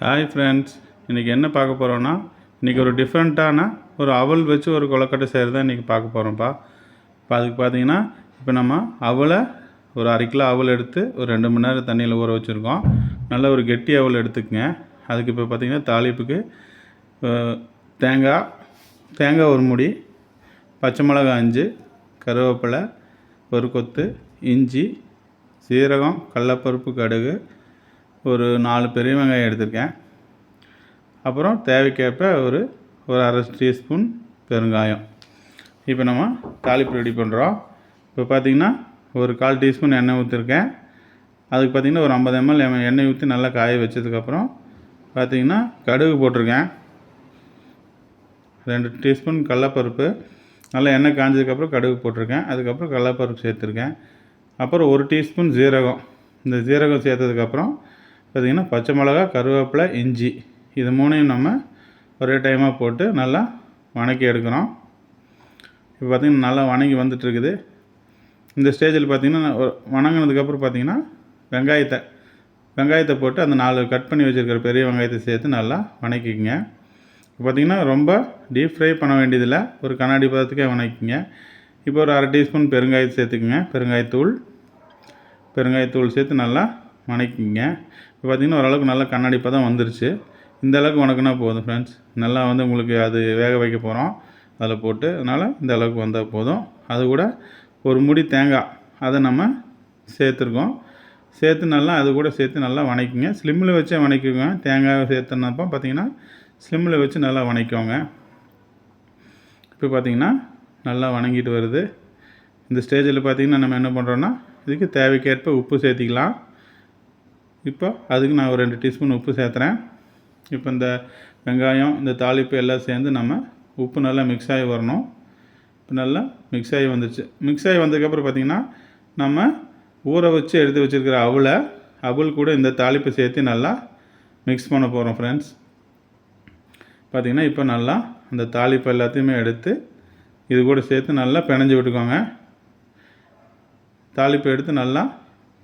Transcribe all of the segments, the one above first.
Hi friends இன்றைக்கி என்ன பார்க்க போகிறோன்னா இன்றைக்கி ஒரு டிஃப்ரெண்ட்டான ஒரு அவல் வச்சு ஒரு கொலக்கட்டை செய்கிறது தான் இன்றைக்கி பார்க்க போகிறோம்ப்பா இப்போ அதுக்கு பார்த்தீங்கன்னா இப்போ நம்ம அவலை ஒரு அரை கிலோ அவல் எடுத்து ஒரு ரெண்டு மணி நேரம் தண்ணியில் ஊற வச்சுருக்கோம். நல்ல ஒரு கெட்டி அவல் எடுத்துக்கங்க. அதுக்கு இப்போ பார்த்திங்கன்னா தாளிப்புக்கு தேங்காய் தேங்காய் ஒரு முடி பச்சை மிளகாய் அஞ்சு கருவேப்பிலை ஒரு கொத்து இஞ்சி சீரகம் கடலப்பருப்பு கடுகு ஒரு நாலு பெரிய வெங்காயம் எடுத்திருக்கேன். அப்புறம் தேவைக்கேற்ப ஒரு ஒரு அரை டீஸ்பூன் பெருங்காயம். இப்போ நம்ம தாளிப்பு ரெடி பண்ணுறோம் இப்போ பார்த்தீங்கன்னா ஒரு கால் டீஸ்பூன் எண்ணெய் ஊற்றிருக்கேன் அதுக்கு பார்த்தீங்கன்னா ஒரு ஐம்பது எம்எல் எண்ணெய் ஊற்றி நல்லா காய வச்சதுக்கப்புறம் பார்த்திங்கன்னா கடுகு போட்டிருக்கேன். ரெண்டு டீஸ்பூன் கடலப்பருப்பு நல்லா எண்ணெய் காஞ்சதுக்கப்புறம் கடுகு போட்டிருக்கேன். அதுக்கப்புறம் கடலப்பருப்பு சேர்த்துருக்கேன். அப்புறம் ஒரு டீஸ்பூன் ஜீரகம். இந்த ஜீரகம் சேர்த்ததுக்கப்புறம் பார்த்திங்கன்னா பச்சை மிளகா கருவேப்பிலை இஞ்சி இது மூணையும் நம்ம ஒரே டைமாக போட்டு நல்லா வணக்கி எடுக்கிறோம். இப்போ பார்த்திங்கன்னா நல்லா வணங்கி வந்துட்டுருக்குது. இந்த ஸ்டேஜில் பார்த்திங்கன்னா வணங்கினதுக்கப்புறம் பார்த்திங்கன்னா வெங்காயத்தை வெங்காயத்தை போட்டு அந்த நாலு கட் பண்ணி வச்சுருக்கிற பெரிய வெங்காயத்தை சேர்த்து நல்லா வணக்கிக்கங்க. இப்போ பார்த்திங்கன்னா ரொம்ப டீப் ஃப்ரை பண்ண வேண்டியதில்லை. ஒரு கண்ணாடி பதத்துக்கே வணக்கிங்க இப்போ ஒரு அரை டீஸ்பூன் பெருங்காயத்தை சேர்த்துக்குங்க. பெருங்காயத்தூள் பெருங்காயத்தூள் சேர்த்து நல்லா வணக்கிங்க இப்போ பார்த்திங்கன்னா ஓரளவுக்கு நல்லா கண்ணாடி பதம் வந்துருச்சு. இந்த அளவுக்கு வணக்கினா போதும் ஃப்ரெண்ட்ஸ் நல்லா வந்து உங்களுக்கு அது வேக வைக்க போகிறோம் அதில் போட்டு அதனால் இந்த அளவுக்கு வந்தால் போதும். அது கூட ஒரு முடி தேங்காய் அதை நம்ம சேர்த்துருக்கோம். சேர்த்து நல்லா அது கூட சேர்த்து நல்லா வணக்கிங்க. ஸ்லிம்மில் வச்சே வணக்கிக்கோங்க. தேங்காய் சேர்த்துனப்போ பார்த்தீங்கன்னா ஸ்லிம்மில் வச்சு நல்லா வணக்கிக்கோங்க. இப்போ பார்த்தீங்கன்னா நல்லா வணங்கிட்டு வருது. இந்த ஸ்டேஜில் பார்த்திங்கன்னா நம்ம என்ன பண்ணுறோன்னா இதுக்கு தேவைக்கேற்ப உப்பு சேர்த்திக்கலாம். இப்போ அதுக்கு நான் ஒரு ரெண்டு டீஸ்பூன் உப்பு சேர்த்துறேன். இப்போ இந்த வெங்காயம் இந்த தாளிப்பு எல்லாம் சேர்ந்து நம்ம உப்பு நல்லா மிக்ஸ் ஆகி வரணும். இப்போ நல்லா மிக்ஸ் ஆகி வந்துச்சு. மிக்ஸ் ஆகி வந்ததுக்கப்புறம் பார்த்திங்கன்னா நம்ம ஊற வச்சு எடுத்து வச்சுருக்கிற அவளை அவள் கூட இந்த தாளிப்பை சேர்த்து நல்லா மிக்ஸ் பண்ண போகிறோம் ஃப்ரெண்ட்ஸ் பார்த்திங்கன்னா இப்போ நல்லா அந்த தாளிப்பு எல்லாத்தையுமே எடுத்து இது கூட சேர்த்து நல்லா பிணைஞ்சு விட்டுக்கோங்க. தாளிப்பு எடுத்து நல்லா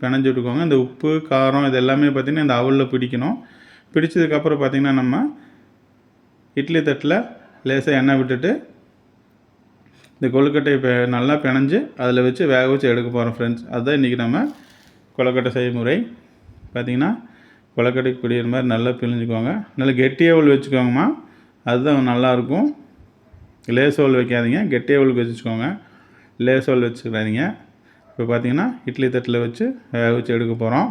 பிணைஞ்சு விட்டுக்கோங்க. இந்த உப்பு காரம் இது எல்லாமே பார்த்திங்கன்னா இந்த அவலில் பிடிக்கணும். பிடிச்சதுக்கப்புறம் பார்த்திங்கன்னா நம்ம இட்லி தட்டில் லேசாக எண்ணெய் விட்டுட்டு இந்த கொழுக்கட்டை நல்லா பிணைஞ்சு அதில் வச்சு வேக வச்சு எடுக்க போகிறோம் ஃப்ரெண்ட்ஸ் அதுதான் இன்றைக்கி நம்ம கொழுக்கட்டை செய்முறை. பார்த்திங்கன்னா கொழுக்கட்டைக்கு பிடிக்கிற மாதிரி நல்லா பிழிஞ்சுக்கோங்க. நல்லா கெட்டியவள் வச்சுக்கோங்கம்மா. அதுதான் நல்லாயிருக்கும். லேசோல் வைக்காதீங்க. கெட்டியவளுக்கு வச்சுக்கோங்க. லேசோல் வச்சுக்காதீங்க. இப்போ பார்த்தீங்கன்னா இட்லி தட்டில் வச்சு வேக வச்சு எடுக்க போகிறோம்.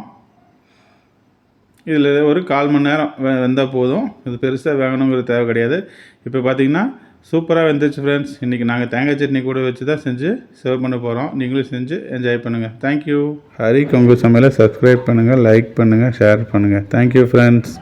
இதில் ஒரு கால் மணி நேரம் வெந்தால் போதும். இது பெருசாக வேகணுங்கிறது தேவை கிடையாது. இப்போ பார்த்தீங்கன்னா சூப்பராக வெந்துச்சு ஃப்ரெண்ட்ஸ் இன்றைக்கி நாங்கள் தேங்காய் சட்னி கூட வச்சு தான் செஞ்சு சர்வ் பண்ண போகிறோம் நீங்களும் செஞ்சு என்ஜாய் பண்ணுங்கள் தேங்க்யூ ஹரி கொங்கு சமையலை சப்ஸ்கிரைப் பண்ணுங்கள் லைக் பண்ணுங்கள் ஷேர் பண்ணுங்கள் தேங்க்யூ ஃப்ரெண்ட்ஸ்